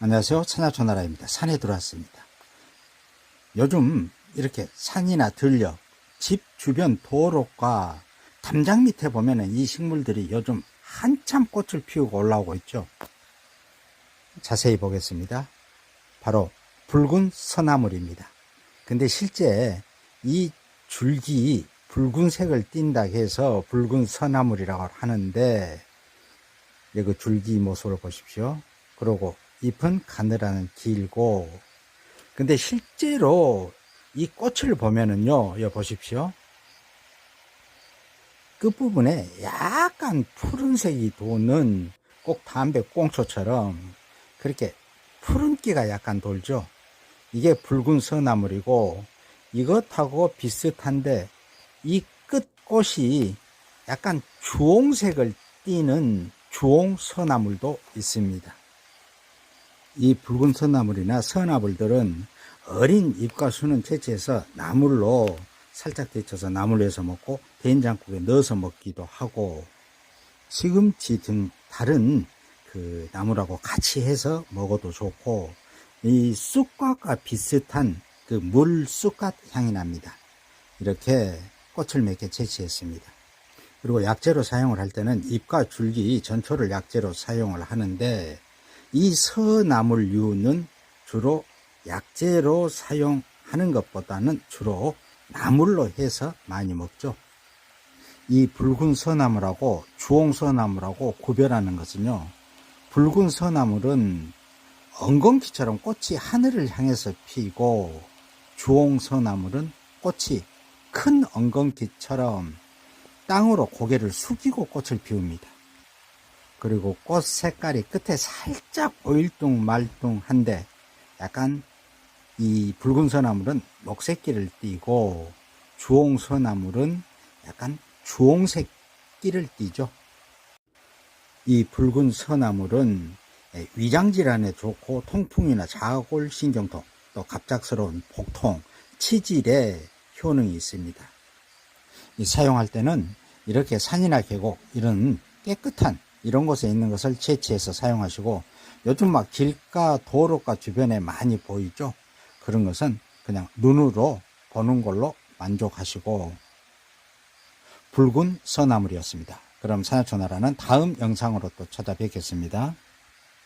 안녕하세요. 산야초나라입니다. 산에 들어왔습니다. 요즘 이렇게 산이나 들녘, 집 주변 도로가 담장 밑에 보면은 이 식물들이 요즘 한참 꽃을 피우고 올라오고 있죠. 자세히 보겠습니다. 바로 붉은 서나물입니다. 근데 실제 이 줄기 붉은색을 띈다 해서 붉은 서나물이라고 하는데 여기 줄기 모습을 보십시오. 그리고 잎은 가느라는 길고 근데 실제로 이 꽃을 보면은요 여기 보십시오 끝부분에 약간 푸른색이 도는 꼭 담배 꽁초처럼 그렇게 푸른기가 약간 돌죠 이게 붉은 서나물이고 이것하고 비슷한데 이 끝꽃이 약간 주홍색을 띠는 주홍 서나물도 있습니다. 이 붉은 서나물이나 서나물들은 어린 잎과 순은 채취해서 나물로 살짝 데쳐서 나물로 해서 먹고 된장국에 넣어서 먹기도 하고 시금치 등 다른 그 나물하고 같이 해서 먹어도 좋고 이 쑥갓과 비슷한 그 물 쑥갓 향이 납니다. 이렇게 꽃을 몇 개 채취했습니다. 그리고 약재로 사용을 할 때는 잎과 줄기 전초를 약재로 사용을 하는데 이 서나물류는 주로 약재로 사용하는 것보다는 주로 나물로 해서 많이 먹죠. 이 붉은 서나물하고 주홍 서나물하고 구별하는 것은요. 붉은 서나물은 엉겅퀴처럼 꽃이 하늘을 향해서 피고 주홍 서나물은 꽃이 큰 엉겅퀴처럼 땅으로 고개를 숙이고 꽃을 피웁니다. 그리고 꽃 색깔이 끝에 살짝 오일뚱말뚱한데 약간 이 붉은 서나물은 녹색기를 띠고 주홍 서나물은 약간 주홍색 끼를 띠죠. 이 붉은 서나물은 위장 질환에 좋고 통풍이나 자골 신경통 또 갑작스러운 복통, 치질에 효능이 있습니다. 이 사용할 때는 이렇게 산이나 계곡 이런 깨끗한 이런 곳에 있는 것을 채취해서 사용하시고 요즘 막 길가 도로가 주변에 많이 보이죠? 그런 것은 그냥 눈으로 보는 걸로 만족하시고. 붉은 서나물이었습니다. 그럼 산야초나라는 다음 영상으로 또 찾아뵙겠습니다